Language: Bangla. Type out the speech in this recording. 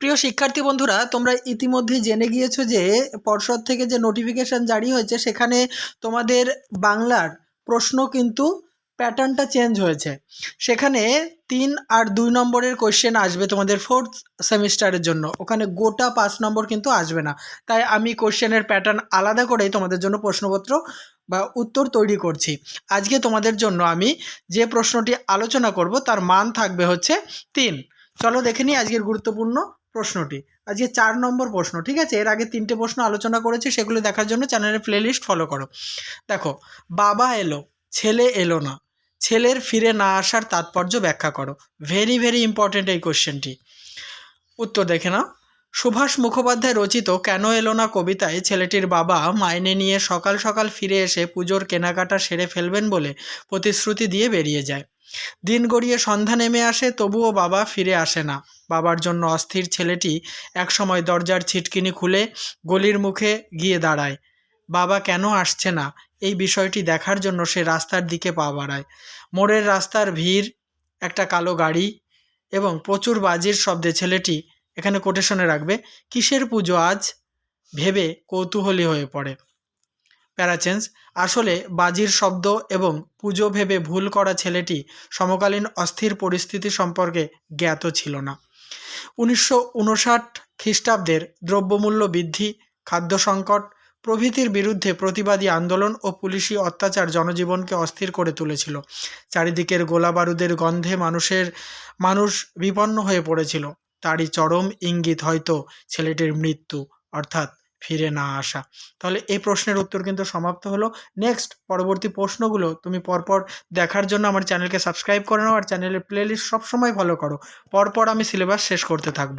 প্রিয় শিক্ষার্থী বন্ধুরা, তোমরা ইতিমধ্যে জেনে গিয়েছো যে পর্ষদ থেকে যে নোটিফিকেশান জারি হয়েছে, সেখানে তোমাদের বাংলার প্রশ্ন কিন্তু প্যাটার্নটা চেঞ্জ হয়েছে। সেখানে তিন আর দুই নম্বরের কোয়েশ্চেন আসবে তোমাদের ফোর্থ সেমিস্টারের জন্য। ওখানে গোটা পাঁচ নম্বর কিন্তু আসবে না। তাই আমি কোয়েশ্চেনের প্যাটার্ন আলাদা করেই তোমাদের জন্য প্রশ্নপত্র বা উত্তর তৈরি করছি। আজকে তোমাদের জন্য আমি যে প্রশ্নটি আলোচনা করব, তার মান থাকবে হচ্ছে তিন। চলো দেখে নিই আজকের গুরুত্বপূর্ণ প্রশ্নটি। আজকে চার নম্বর প্রশ্ন, ঠিক আছে? এর আগে তিনটে প্রশ্ন আলোচনা করেছি, সেগুলো দেখার জন্য চ্যানেলের প্লেলিস্ট ফলো করো। দেখো, বাবা এলো, ছেলে এলো না। ছেলের ফিরে না আসার তাৎপর্য ব্যাখ্যা করো। ভেরি ভেরি ইম্পর্ট্যান্ট এই কোশ্চেনটি উত্তর দেখে নাও। সুভাষ মুখোপাধ্যায় রচিত কেন এলো না কবিতায় ছেলেটির বাবা মাইনে নিয়ে সকাল সকাল ফিরে এসে পুজোর কেনাকাটা সেরে ফেলবেন বলে প্রতিশ্রুতি দিয়ে বেরিয়ে যায়। দিন গড়িয়ে সন্ধ্যা নেমে আসে, তবুও বাবা ফিরে আসে না। বাবার জন্য অস্থির ছেলেটি একসময় দরজার ছিটকিনি খুলে গলির মুখে গিয়ে দাঁড়ায়। বাবা কেন আসছে না? এই বিষয়টি দেখার জন্য সে রাস্তার দিকে পা বাড়ায়। মোড়ের রাস্তার ভিড়, একটা কালো গাড়ি এবং প্রচুর বাজির শব্দে ছেলেটি এখানে কোটেশনে রাখবে, কিসের পুজো আজ? ভেবে কৌতূহলী হয়ে পড়ে। প্যারাচেন্স আসলে বাজির শব্দ এবং পুজো ভেবে ভুল করা ছেলেটি সমকালীন অস্থির পরিস্থিতি সম্পর্কে জ্ঞাত ছিল না। উনিশশো উনষাট খ্রিস্টাব্দের দ্রব্যমূল্য বৃদ্ধি, খাদ্য সংকট, প্রভৃতির বিরুদ্ধে প্রতিবাদী আন্দোলন ও পুলিশি অত্যাচার জনজীবনকে অস্থির করে তুলেছিল। চারিদিকের গোলা বারুদের গন্ধে মানুষের, মানুষ বিপন্ন হয়ে পড়েছিল। তারই চরম ইঙ্গিত হয়তো ছেলেটির মৃত্যু, অর্থাৎ ফিরে না আসা। তাহলে এই প্রশ্নের উত্তর কিন্তু সমাপ্ত হলো। নেক্সট পরবর্তী প্রশ্নগুলো তুমি পরপর দেখার জন্য আমার চ্যানেলকে সাবস্ক্রাইব করে নাও আর চ্যানেলের প্লেলিস্ট সবসময় ফলো করো। পরপর আমি সিলেবাস শেষ করতে থাকব।